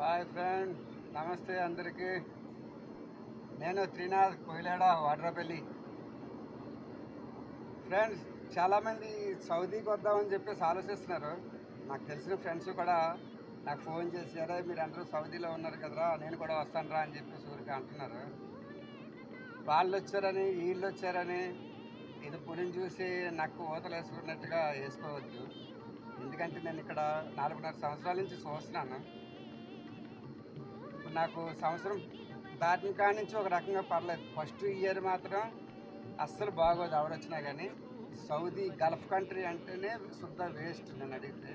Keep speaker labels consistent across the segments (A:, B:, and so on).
A: Hi friend నమస్తే అందరికీ. నేను త్రినాథ్ కోయిలాడ వాడ్రపల్లి. ఫ్రెండ్స్ చాలామంది సౌదీకి వద్దామని చెప్పేసి ఆలోచిస్తున్నారు. నాకు తెలిసిన ఫ్రెండ్స్ కూడా నాకు ఫోన్ చేసి అరే మీరు అందరూ సౌదీలో ఉన్నారు కదరా నేను కూడా వస్తాను రా అని చెప్పేసి ఊరికి అంటున్నారు. వాళ్ళు వచ్చారని వీళ్ళు వచ్చారని ఇది పులిని చూసి నాకు ఊతలు వేసుకున్నట్టుగా వేసుకోవద్దు. ఎందుకంటే నేను ఇక్కడ నాలుగున్నర సంవత్సరాల నుంచి చూస్తున్నాను. నాకు సంవత్సరం దాటిన కాడి నుంచి ఒక రకంగా పర్లేదు. ఫస్ట్ ఇయర్ మాత్రం అస్సలు బాగోదు. ఎవరొచ్చినా కానీ సౌదీ గల్ఫ్ కంట్రీ అంటేనే శుద్ధ వేస్ట్ నేను అడిగితే.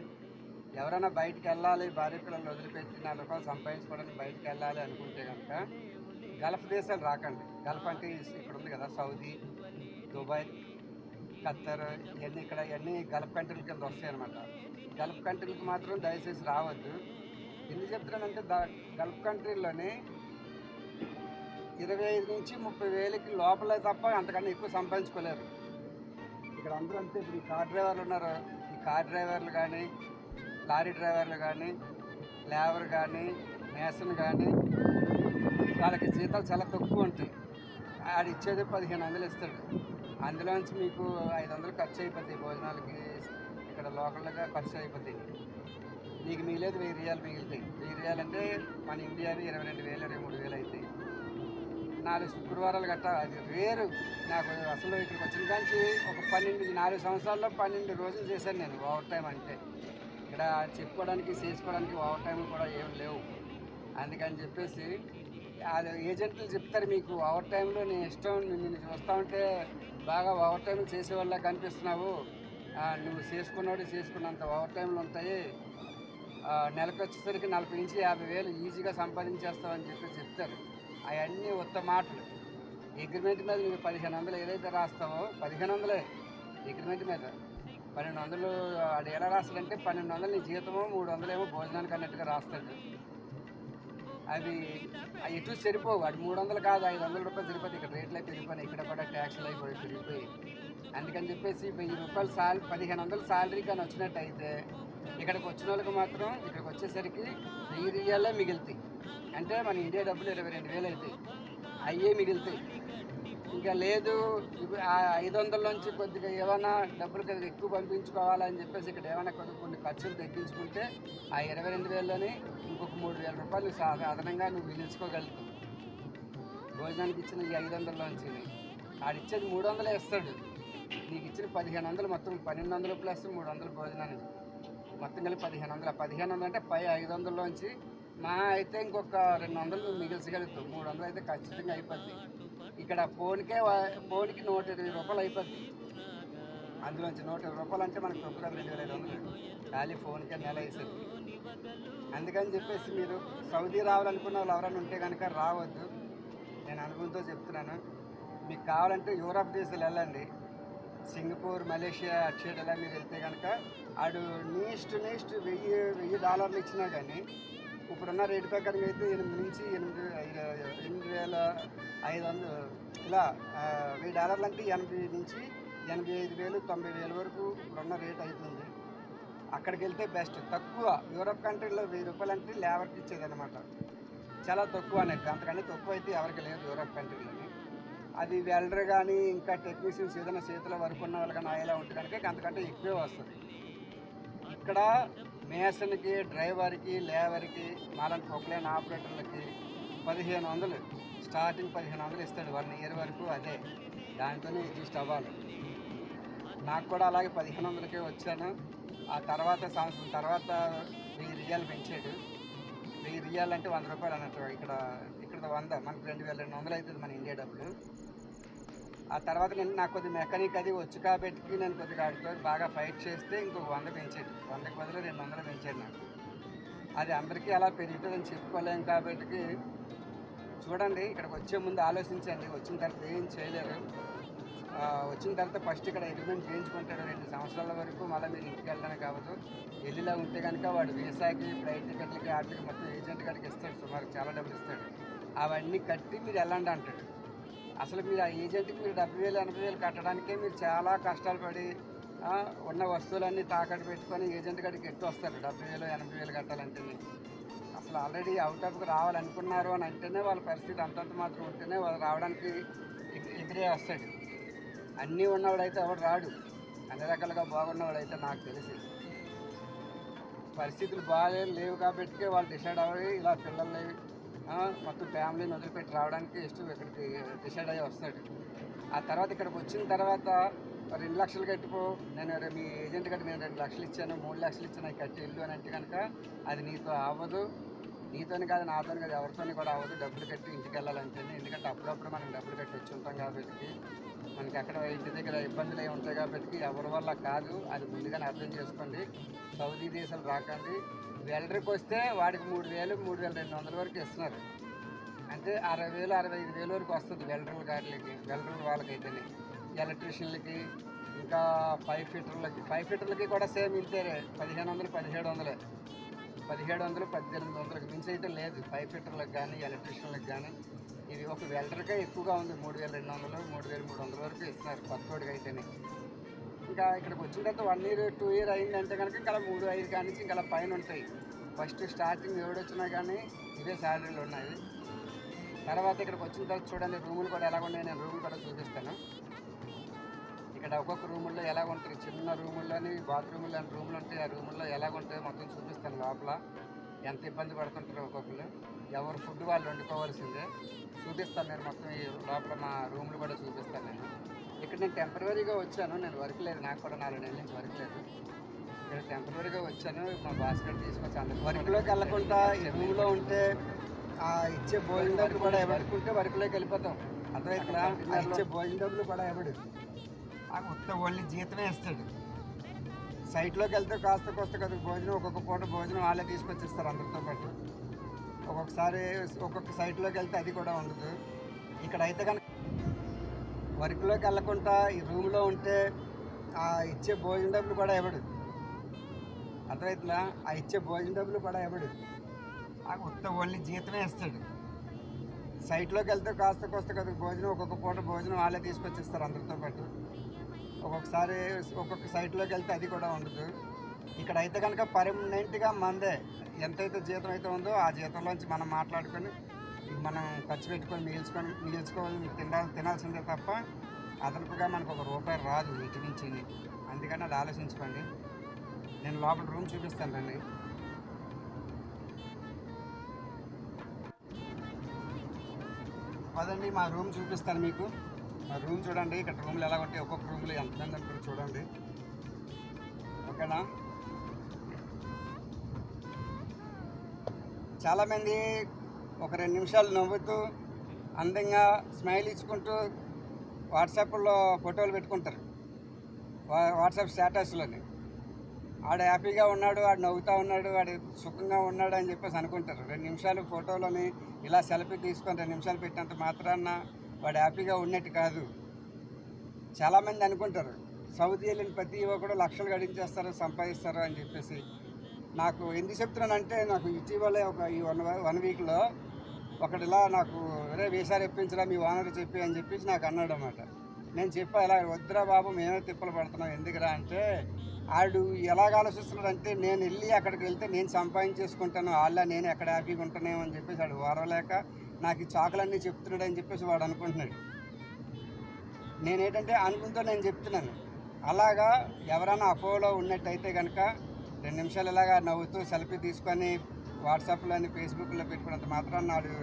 A: ఎవరైనా బయటికి వెళ్ళాలి భార్య పిల్లలు వదిలిపెట్టి నా రూపాయలు సంపాదించుకోవడానికి బయటికి వెళ్ళాలి అనుకుంటే కనుక గల్ఫ్ దేశాలు రాకండి. గల్ఫ్ అంటే ఇక్కడ ఉంది కదా సౌదీ దుబాయ్ ఖత్తర్ ఇవన్నీ ఇక్కడ ఇవన్నీ గల్ఫ్ కంట్రీల కింద వస్తాయి అనమాట గల్ఫ్ కంట్రీలకు మాత్రం దయచేసి రావద్దు. ఎందుకు చెప్తున్నానంటే దా గల్ఫ్ కంట్రీలోనే ఇరవై ఐదు నుంచి ముప్పై వేలకి లోపలే తప్ప అంతకన్నా ఎక్కువ సంపాదించుకోలేరు. ఇక్కడ అందరూ అంతే ఇప్పుడు ఈ కార్ డ్రైవర్లు ఉన్నారు. ఈ కార్ డ్రైవర్లు కానీ లారీ డ్రైవర్లు కానీ లేబర్ కానీ మేసన్ కానీ వాళ్ళకి జీతాలు చాలా తక్కువ ఉంటాయి. ఆడు ఇచ్చేది పదిహేను వందలు ఇస్తాడు. అందులోంచి మీకు ఐదు వందలు ఖర్చు అయిపోతాయి భోజనాలకి ఇక్కడ లోకల్గా ఖర్చు అయిపోతాయి. మీకు మిగిలేదు వెయ్యి రియాలు మిగులుతాయి. వెయ్యి రియాలు అంటే మన ఇండియావి ఇరవై రెండు వేలు ఇరవై మూడు వేలు అవుతాయి నాలుగు శుక్రవారాలు గట్ట అది వేరు. నాకు అసలు ఇక్కడికి వచ్చిన కాంచి ఒక పన్నెండు నాలుగు సంవత్సరాల్లో పన్నెండు రోజులు చేశాను నేను ఓవర్ టైం అంటే. ఇక్కడ చెప్పుకోవడానికి చేసుకోవడానికి ఓవర్ టైం కూడా ఏం లేవు. అందుకని చెప్పేసి అది ఏజెంట్లు చెప్తారు మీకు ఓవర్ టైంలో నేను ఇష్టం నిన్ను చూస్తూ ఉంటే బాగా ఓవర్ టైం చేసేవాళ్ళ కనిపిస్తున్నావు. నువ్వు చేసుకున్నాడు చేసుకున్నంత ఓవర్ టైంలు ఉంటాయి. నెలకు వచ్చేసరికి నలభై నుంచి యాభై వేలు ఈజీగా సంపాదించేస్తామని చెప్పి చెప్తారు. అవన్నీ ఉత్త మాటలు. అగ్రిమెంట్ మీద నువ్వు పదిహేను వందలు ఏదైతే రాస్తావో పదిహేను వందలే. అగ్రిమెంట్ మీద. పన్నెండు వందలు ఆడు ఎలా రాస్తాడంటే పన్నెండు వందలు నీ జీతమో మూడు వందలేమో భోజనానికి అన్నట్టుగా రాస్తాడు. అవి ఎటు సరిపోవు. అది మూడు వందలు కాదు ఐదు వందల రూపాయలు సరిపోతుంది ఇక్కడ రేట్లు అయితే పెరిగిపోయినాయి ఇక్కడ కూడా ట్యాక్స్లు అయిపోయి పెరిగిపోయి అందుకని చెప్పేసి వెయ్యి రూపాయలు సాలరీ పదిహేను వందలు సాలరీ కానీ వచ్చినట్టయితే ఇక్కడికి వచ్చిన వాళ్ళకి మాత్రం ఇక్కడికి వచ్చేసరికి వెయ్యి రియాలే మిగులుతాయి. అంటే మన ఇండియా డబ్బులు ఇరవై రెండు వేలు అవుతాయి అయ్యే మిగులుతాయి. ఇంకా లేదు ఆ ఐదు వందల నుంచి కొద్దిగా ఏమైనా డబ్బులు కొద్దిగా ఎక్కువ పంపించుకోవాలని చెప్పేసి ఇక్కడ ఏమైనా కొద్దిగా కొన్ని ఖర్చులు తగ్గించుకుంటే ఆ ఇరవై రెండు వేలలోని ఇంకొక మూడు వేల రూపాయలు సా- అదనంగా నువ్వు మిగిల్చుకోగలుగుతావు భోజనానికి ఇచ్చిన ఈ ఐదు వందలలోంచి ఆడిచ్చేది మూడు వందలే ఇస్తాడు. నీకు ఇచ్చిన పదిహేను వందలు మొత్తం పన్నెండు వందలు ప్లస్ మూడు వందలు భోజనానికి. మొత్తం కలిపి పదిహేను వందలు. పదిహేను వందలు అంటే పై ఐదు వందలలోంచి మా అయితే ఇంకొక రెండు వందలు మిగిల్చగలుగుతాం. మూడు వందలు అయితే ఖచ్చితంగా అయిపోద్ది. ఇక్కడ ఫోన్కే ఫోన్కి నూట ఇరవై రూపాయలు అయిపోద్ది. అందులోంచి నూట ఇరవై రూపాయలు అంటే మనకు తొమ్మిది రెండు వేల ఐదు వందలు. ఖాళీ ఫోన్కే నెల వేసేది అందుకని చెప్పేసి మీరు సౌదీ రావాలనుకున్న వాళ్ళు ఎవరైనా ఉంటే కనుక రావద్దు. నేను అనుభవంతో చెప్తున్నాను. మీకు కావాలంటే యూరప్ దేశాలు వెళ్ళండి. సింగపూర్ మలేషియా అటు సైడ్ ఎలా మీరు వెళ్తే కనుక ఆడు నీస్ట్ నీస్ట్ వెయ్యి వెయ్యి డాలర్లు ఇచ్చినా కానీ ఇప్పుడున్న రేటు ప్రకారం అయితే ఎనిమిది నుంచి ఎనిమిది ఐదు ఎనిమిది వేల ఐదు వందలు ఇలా వెయ్యి డాలర్లు అంటే ఎనభై నుంచి ఎనభై ఐదు వేలు తొంభై వేల వరకు ఇప్పుడున్న రేట్ అవుతుంది. అక్కడికి వెళ్తే బెస్ట్ తక్కువ యూరప్ కంట్రీలో వెయ్యి రూపాయలు అంటే లేబర్కి ఇచ్చేదన్నమాట. చాలా తక్కువ అనేది. అంతకంటే తక్కువ అయితే ఎవరికి లేదు యూరప్ కంట్రీలోని. అది వెల్డర్ కానీ ఇంకా టెక్నీషియన్స్ ఏదైనా చేతిలో వర్క్ ఉన్న వాళ్ళు కానీ అయ్యేలా ఉంటుంది కనుక అంతకంటే ఎక్కువే వస్తుంది. ఇక్కడ మేసన్కి డ్రైవర్కి లేబర్కి మాలాంటి పొక్లైన్ ఆపరేటర్లకి పదిహేను వందలు. స్టార్టింగ్ పదిహేను వందలు ఇస్తాడు వన్ ఇయర్ వరకు అదే. దాంతోనే అడ్జస్ట్ అవ్వాలి. నాకు కూడా అలాగే పదిహేను వందలకే వచ్చాను. ఆ తర్వాత సంవత్సరం తర్వాత వెయ్యి రియాలు పెంచాడు. వెయ్యి రియాలు అంటే వంద రూపాయలు అన్నట్టు ఇక్కడ ఇక్కడ వంద మనకు రెండు వేల రెండు వందలు అవుతుంది మన ఇండియా డబ్బులు. ఆ తర్వాత నేను నాకు కొద్దిగా మెకానిక్ అది వచ్చు కాబట్టి నేను కొద్దిగా ఆడితో బాగా ఫైట్ చేస్తే ఇంకొక వంద పెంచాడు వందకి బదులు రెండు వందలు పెంచాడు నాకు. అది అందరికీ అలా పెరుగుతుందని చెప్పుకోలేము కాబట్టి చూడండి ఇక్కడికి వచ్చే ముందు ఆలోచించండి. వచ్చిన తర్వాత ఏం చేయలేరు. వచ్చిన తర్వాత ఫస్ట్ ఇక్కడ అగ్రిమెంట్ చేయించుకుంటాడు రెండు సంవత్సరాల వరకు. మళ్ళీ మీరు ఇంటికి వెళ్ళడానికి కావద్దు. వెళ్ళిలా ఉంటే కనుక వాడు వీసాకి ఫ్లైట్ టికెట్లకి ఆర్థిక మొత్తం ఏజెంట్ గారికి ఇస్తాడు. సుమారు చాలా డబ్బులు ఇస్తాడు. అవన్నీ కట్టి మీరు వెళ్ళండి అంటాడు. అసలు మీరు ఆ ఏజెంట్కి మీరు డెబ్బై వేలు ఎనభై వేలు కట్టడానికే మీరు చాలా కష్టాలు పడి ఉన్న వస్తువులన్నీ తాకట్టు పెట్టుకొని ఏజెంట్ గడికి ఎట్టు వస్తారు. డెబ్బై వేలు ఎనభై వేలు కట్టాలంటేనే అసలు ఆల్రెడీ అవుట్ ఆఫ్కి రావాలనుకున్నారు అని అంటేనే వాళ్ళ పరిస్థితి అంతంత మాత్రం ఉంటేనే వాళ్ళు రావడానికి ఎదురే వస్తాడు. అన్నీ ఉన్నవాడైతే ఎవడు రాడు. అన్ని రకాలుగా బాగున్నవాడైతే నాకు తెలిసి. పరిస్థితులు బాగా లేవు కాబట్టి వాళ్ళు డిసైడ్ అవ్వాలి ఇలా పిల్లలు మొత్తం ఫ్యామిలీని వదిలిపెట్టి రావడానికి ఇష్టం ఇక్కడికి డిసైడ్ అయ్యి వస్తాడు. ఆ తర్వాత ఇక్కడికి వచ్చిన తర్వాత రెండు లక్షలు కట్టుకో నేను మీ ఏజెంట్ కట్టి నేను రెండు లక్షలు ఇచ్చాను మూడు లక్షలు ఇచ్చాను అవి కట్టి ఇల్లు అని అంటే కనుక అది నీతో అవ్వదు. నీతోని కాదు నాతోని కాదు ఎవరితోని కూడా అవ్వదు. డబ్బులు కట్టి ఇంటికి వెళ్ళాలంటే ఎందుకంటే అప్పుడప్పుడు మనం డబ్బులు కట్టి వచ్చి ఉంటాం కాబట్టి మనకి అక్కడ ఇంటి దగ్గర ఇబ్బందులు అయి ఉంటాయి కాబట్టి ఎవరి వల్ల కాదు అది ముందుగానే అర్థం చేసుకోండి. సౌదీ దేశాలు రాకండి. వెల్డర్కి వస్తే వాడికి మూడు వేలు మూడు వేల రెండు వందల వరకు ఇస్తున్నారు. అంటే అరవై వేలు అరవై ఐదు వేల వరకు వస్తుంది వెల్డర్ల గార్లకి వెల్డర్ల వాళ్ళకైతేనే. ఎలక్ట్రీషియన్లకి ఇంకా ఫైవ్ ఫీటర్లకి ఫైవ్ ఫీటర్లకి కూడా సేమ్ ఇంతే పదిహేను వందలు పదిహేడు వందలే. పదిహేడు వందలు పద్దెనిమిది వందలకి మించి అయితే లేదు. ఫైవ్ ఫీటర్లకు కానీ ఎలక్ట్రీషియన్లకు కానీ. ఇది ఒక వెల్డర్కే ఎక్కువగా ఉంది మూడు వేల రెండు వందలు మూడు వేల మూడు వందల వరకు ఇస్తున్నారు కొత్తోడికి అయితేనే. ఇంకా ఇక్కడికి వచ్చిన తర్వాత వన్ ఇయర్ టూ ఇయర్ అయిందంటే కనుక ఇంకా మూడు ఐదు కానీ ఇంకా పైన ఉంటాయి. ఫస్ట్ స్టార్టింగ్ ఎవడొచ్చినా కానీ ఇదే శాలరీలు ఉన్నాయి తర్వాత ఇక్కడికి వచ్చిన తర్వాత చూడండి రూములు కూడా ఎలా ఉన్నాయి నేను రూములు కూడా చూపిస్తాను. ఇక్కడ ఒక్కొక్క రూముల్లో ఎలా ఉంటాయి చిన్న రూముల్లోని బాత్రూములు అని రూములు ఉంటాయి ఆ రూముల్లో ఎలా ఉంటాయో మొత్తం చూపిస్తాను లోపల. ఎంత ఇబ్బంది పడుతుంటారో ఒక్కొక్కరు ఎవరు ఫుడ్ వాళ్ళు వండుకోవాల్సిందే. చూపిస్తాను నేను మొత్తం ఈ లోపల మా రూములు కూడా చూపిస్తాను నేను. ఇక్కడ నేను టెంపరీగా వచ్చాను. నేను వర్క్ లేదు. నాకు కూడా నాలుగు నెలల నుంచి వర్క్ లేదు. ఇక్కడ టెంపరీగా వచ్చాను. మా బాస్కెట్ తీసుకొచ్చి అందరూ వర్క్లోకి వెళ్ళకుండా రూమ్లో ఉంటే ఆ ఇచ్చే భోజనం డబ్బులు కూడా ఎవరుకుంటే వర్క్లోకి వెళ్ళిపోతాం. అర్థమవుతుందా ఆ ఇచ్చే భోజనం డబ్బులు కూడా ఎవడు ఆ ఉత్త ఓన్లీ జీతమే ఇస్తాడు. సైట్లోకి వెళ్తే కాస్త కోస్త కదా భోజనం ఒక్కొక్క పూట భోజనం వాళ్ళే తీసుకొచ్చిస్తారు అందరితో పాటు. ఒక్కొక్కసారి ఒక్కొక్క సైట్లోకి వెళ్తే అది కూడా ఉండదు. ఇక్కడ అయితే కనుక వర్క్లోకి వెళ్ళకుండా ఈ రూమ్లో ఉంటే ఆ ఇచ్చే భోజన డబ్బులు కూడా ఇవ్వడు. అర్థమవుతుందా ఆ ఇచ్చే భోజన డబ్బులు కూడా ఇవ్వడు. ఆ ఉత్త ఓన్లీ జీతమే ఇస్తాడు. సైట్లోకి వెళ్తే కాస్త కోస్త కదా భోజనం ఒక్కొక్క పూట భోజనం వాళ్ళే తీసుకొచ్చిస్తారు అందరితో పాటు. ఒక్కొక్కసారి ఒక్కొక్క సైట్లోకి వెళ్తే అది కూడా ఉండదు. ఇక్కడ అయితే కనుక పర్మనెంట్గా మందే. ఎంతైతే జీతం అయితే ఉందో ఆ జీతంలోంచి మనం మాట్లాడుకొని మనం ఖర్చు పెట్టుకొని మిగిల్చుకొని మిగిల్చుకోవాలి తినాలి తినాల్సిందే తప్ప అదనపుగా మనకు ఒక రూపాయి రాదు ఇటు నుంచి. అందుకని అది ఆలోచించుకోండి. నేను లోపల రూమ్ చూపిస్తాను రండి. పదండి మా రూమ్ చూపిస్తాను మీకు. మా రూమ్ చూడండి ఇక్కడ రూమ్లు ఎలా ఉంటాయి ఒక్కొక్క రూమ్లో ఎంతమంది ఉంటారు చూడండి. ఓకేనా? చాలామంది ఒక రెండు నిమిషాలు నవ్వుతూ అందంగా స్మైల్ ఇచ్చుకుంటూ వాట్సాప్లో ఫోటోలు పెట్టుకుంటారు. వా- వాట్సాప్ స్టేటస్లోని. ఆడు హ్యాపీగా ఉన్నాడు ఆడు నవ్వుతూ ఉన్నాడు వాడు సుఖంగా ఉన్నాడు అని చెప్పేసి అనుకుంటారు. రెండు నిమిషాలు ఫోటోలోని ఇలా సెల్ఫీ తీసుకొని రెండు నిమిషాలు పెట్టినంత మాత్రాన వాడు హ్యాపీగా ఉన్నట్టు కాదు. చాలామంది అనుకుంటారు సౌదీ వెళ్ళిన ప్రతి ఒక్కడు లక్షలు గడించేస్తారు సంపాదిస్తారు అని చెప్పేసి. నాకు ఎందుకు చెప్తున్నానంటే నాకు ఇటీవలే ఒక ఈ వన్ వన్ వీక్లో ఒకడు ఇలా నాకు రే వీసారి ఇప్పించరా మీ ఓనర్ చెప్పి అని చెప్పేసి నాకు అన్నాడు అనమాట నేను చెప్పా ఇలా వద్దురా బాబు మేమే తిప్పలు పడుతున్నాం ఎందుకురా? అంటే ఆడు ఎలాగ ఆలోచిస్తున్నాడు అంటే నేను వెళ్ళి అక్కడికి వెళ్తే నేను సంపాదించేసుకుంటాను వాళ్ళ నేను ఎక్కడ హ్యాపీగా ఉంటానేమో అని చెప్పేసి వాడు ఓరలేక నాకు ఈ చాకులన్నీ చెప్తున్నాడు అని చెప్పేసి వాడు అనుకుంటున్నాడు. నేనేంటంటే అనుకుంటూ నేను చెప్తున్నాను. అలాగా ఎవరైనా అపోలో ఉన్నట్టయితే కనుక రెండు నిమిషాలు ఇలాగా నవ్వుతూ సెల్ఫీ తీసుకొని వాట్సాప్లో ఫేస్బుక్లో పెట్టుకున్నంత మాత్రాన నాడు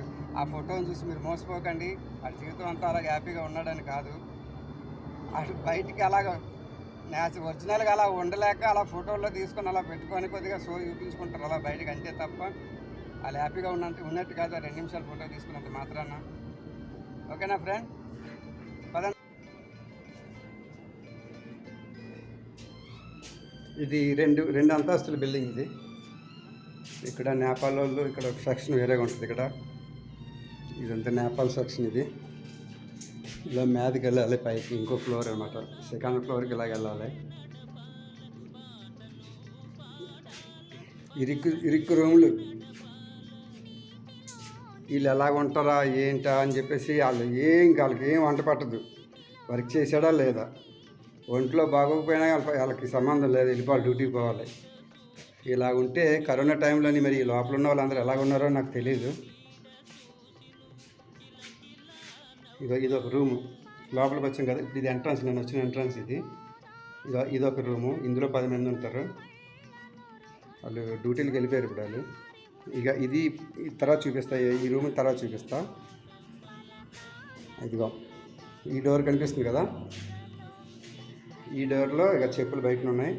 A: ఆ ఫోటోని చూసి మీరు మోసపోకండి. వాడి జీవితం అంతా అలాగ హ్యాపీగా ఉన్నాడని కాదు. అటు బయటికి అలాగ నేచ ఒరిజినల్గా అలా ఉండలేక అలా ఫోటోల్లో తీసుకొని అలా పెట్టుకొని కొద్దిగా షో చూపించుకుంటారు. అలా బయటకు అంతే తప్ప వాళ్ళు హ్యాపీగా ఉన్నట్టు ఉన్నట్టు కాదు. రెండు నిమిషాలు ఫోటో తీసుకున్నంత మాత్రాన. ఓకేనా ఫ్రెండ్? పదండి. ఇది రెండు రెండు అంతస్తుల బిల్డింగ్ ఇది. ఇక్కడ నేపాల్ వాళ్ళు ఇక్కడ ఒక సెక్షన్ వేరేగా ఉంటుంది ఇక్కడ. ఇదంతా నేపాల్ సెక్షన్ ఇది. ఇలా మీదకి వెళ్ళాలి పైకి ఇంకో ఫ్లోర్ అనమాట సెకండ్ ఫ్లోర్కి ఇలాగ వెళ్ళాలి. ఇరుక్కు ఇరుక్కు రూములు. వీళ్ళు ఎలాగ ఉంటారా ఏంటా అని చెప్పేసి వాళ్ళు ఏం వాళ్ళకి ఏం వంట పట్టదు. వర్క్ చేసాడా లేదా? ఒంట్లో బాగోకపోయినా వాళ్ళకి సంబంధం లేదు వెళ్ళిపోవాలి డ్యూటీకి పోవాలి. ఇలా ఉంటే కరోనా టైంలోని మరి లోపల ఉన్న వాళ్ళందరూ ఎలాగ ఉన్నారో నాకు తెలియదు ఇదో ఇది ఒక రూము. లోపలికి వచ్చాం కదా ఇది ఎంట్రన్స్ నేను వచ్చిన ఎంట్రన్స్ ఇది. ఇదో ఇది ఒక రూము ఇందులో పది మంది ఉంటారు. వాళ్ళు డ్యూటీలకు వెళ్ళిపోయారు ఇప్పుడు వాళ్ళు. ఇక ఇది తర్వాత చూపిస్తా ఈ రూమ్ తర్వాత చూపిస్తా. ఇదిగో ఈ డోర్ కనిపిస్తుంది కదా. ఈ డోర్లో ఇక చెప్పులు బయటనున్నాయి.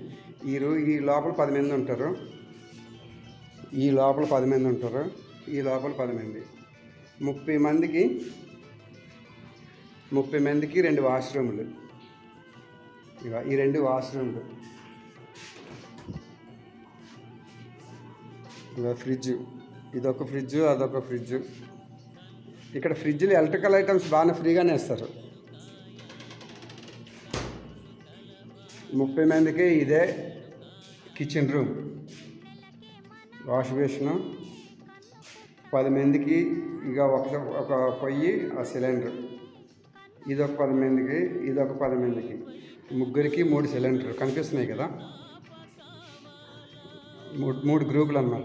A: ఈరు ఈ లోపల పది మంది ఉంటారు. ఈ లోపల పది మంది ఉంటారు. ఈ లోపల పది మంది. ముప్పై మందికి ముప్పై మందికి రెండు వాష్రూములు. ఇక ఈ రెండు వాష్రూమ్లు. ఇక ఫ్రిడ్జ్. ఇదొక ఫ్రిడ్జ్ అదొక ఫ్రిడ్జ్. ఇక్కడ ఫ్రిడ్జ్లు ఎలక్ట్రికల్ ఐటమ్స్ బాగానే ఫ్రీగానే ఇస్తారు. ముప్పై మందికి ఇదే కిచెన్ రూమ్ వాష్ బేసిన్ పది మందికి ఇక ఒక ఒక పొయ్యి ఆ సిలిండర్ ఇది ఒక పది మందికి ఇది ఒక పది మందికి. ముగ్గురికి మూడు సిలిండర్ కనిపిస్తున్నాయి కదా? మూడు మూడు గ్రూపులు అనమాట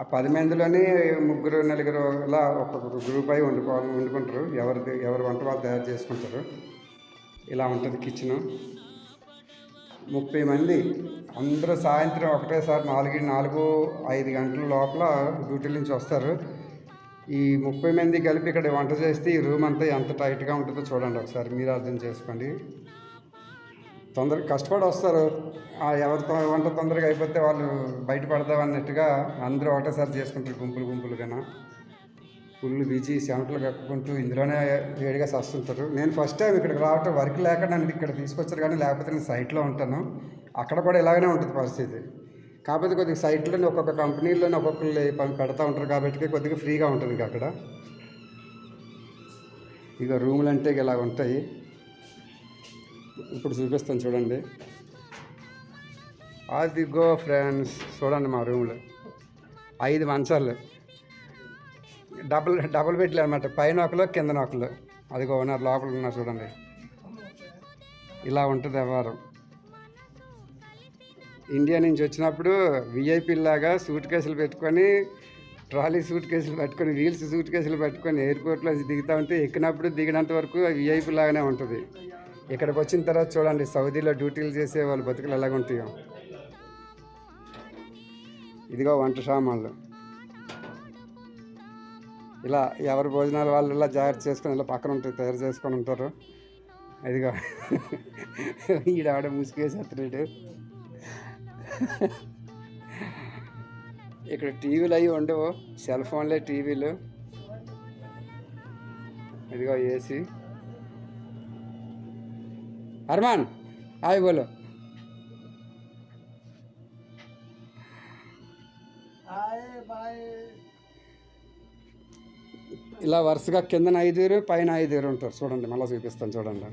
A: ఆ పది మందిలోనే ముగ్గురు నలుగురు ఇలా ఒక్కొక్క గ్రూప్ అయి వండుకో వండుకుంటారు. ఎవరిది ఎవరు వంట వాళ్ళు తయారు చేసుకుంటారు. ఇలా ఉంటుంది కిచెను ముప్పై మంది. అందరూ సాయంత్రం ఒకటేసారి నాలుగు నాలుగు ఐదు గంటల లోపల డ్యూటీ నుంచి వస్తారు. ఈ ముప్పై మంది కలిపి ఇక్కడ వంట చేస్తే ఈ రూమ్ అంతా ఎంత టైట్గా ఉంటుందో చూడండి ఒకసారి. మీరు అర్థం చేసుకోండి. తొందరగా కష్టపడి వస్తారు. ఎవరితో ఎవరి వంట తొందరగా అయిపోతే వాళ్ళు బయటపడదాం అన్నట్టుగా అందరూ ఒకటేసారి చేసుకుంటారు గుంపులు గుంపులుగా ఫుల్ బిజీ సెంటర్లు కక్కుకుంటూ ఇందులోనే వేడిగా సస్తుంటారు. నేను ఫస్ట్ టైం ఇక్కడికి రావటం వర్క్ లేక నన్ను ఇక్కడ తీసుకొచ్చారు కానీ లేకపోతే నేను సైట్లో ఉంటాను. అక్కడ కూడా ఇలాగనే ఉంటుంది పరిస్థితి. కాకపోతే కొద్దిగా సైట్లోనే ఒక్కొక్క కంపెనీలోనే ఒక్కొక్కరు పెడతా ఉంటారు కాబట్టి కొద్దిగా ఫ్రీగా ఉంటుంది అక్కడ. ఇక రూములు అంటే ఇలా ఉంటాయి. ఇప్పుడు చూపిస్తాను చూడండి. అది గో ఫ్రెండ్స్ చూడండి మా రూమ్లో. ఐదు మంచాలు. డబుల్ డబుల్ బెడ్లు అనమాట పైన ఒకలు కింద ఒకలు. అదిగో ఉన్నారు లోపల ఉన్నారు చూడండి. ఇలా ఉంటుంది వ్యవహారం. ఇండియా నుంచి వచ్చినప్పుడు విఐపీ లాగా సూట్ కేసులు పెట్టుకొని ట్రాలీ సూట్ కేసులు పెట్టుకొని వీల్స్ సూట్ కేసులు పెట్టుకొని ఎయిర్పోర్ట్లో దిగుతూ ఉంటే ఎక్కినప్పుడు దిగినంత వరకు విఐపీ లాగానే ఉంటుంది. ఇక్కడికి వచ్చిన తర్వాత చూడండి సౌదీలో డ్యూటీలు చేసే వాళ్ళు బతుకులు ఎలాగ ఉంటాయో ఇదిగో వంట సామాన్లు. ఇలా ఎవరి భోజనాలు వాళ్ళు ఇలా జాగ్రత్త చేసుకొని ఇలా పక్కన ఉంటాయి తయారు చేసుకొని ఉంటారు. ఇదిగో. ఈడావిడ ముసుగేసి ఇక్కడ టీవీలు అవి ఉండవు. సెల్ ఫోన్లే టీవీలు. ఇదిగో ఏసీ. అర్మాన్ హాయ్ బోలో. ఇలా వరుసగా కిందన ఐదుగురు పైన ఐదుగురు ఉంటారు చూడండి మళ్ళీ చూపిస్తాను చూడండి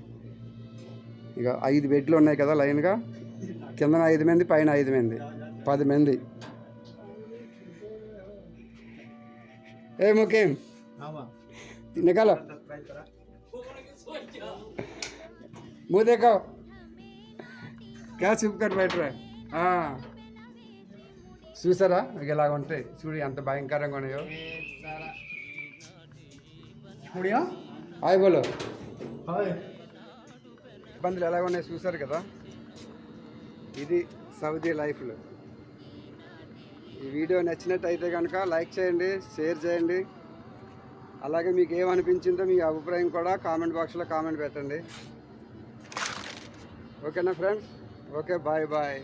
A: ఇక ఐదు బెడ్లు ఉన్నాయి కదా లైన్గా కిందన ఐదు మంది పైన ఐదు మంది పది మంది ఏ ముఖేం నికాల मुंह देखो क्या चुप कर बैठ रहा है हाँ. చూసారా ఇక ఇలాగ ఉంటాయి చూడు ఎంత భయంకరంగా ఉన్నాయో
B: ముడియా
A: హాయ్ బోలో.
B: హాయ్.
A: ఇబ్బందులు ఎలా ఉన్నాయి చూశారు కదా? ఇది సౌదీ లైఫ్లో ఈ వీడియో నచ్చినట్టయితే కనుక లైక్ చేయండి షేర్ చేయండి. అలాగే మీకు ఏమనిపించిందో మీ అభిప్రాయం కూడా కామెంట్ బాక్స్లో కామెంట్ పెట్టండి. ఓకేనా ఫ్రెండ్స్? Okay bye bye.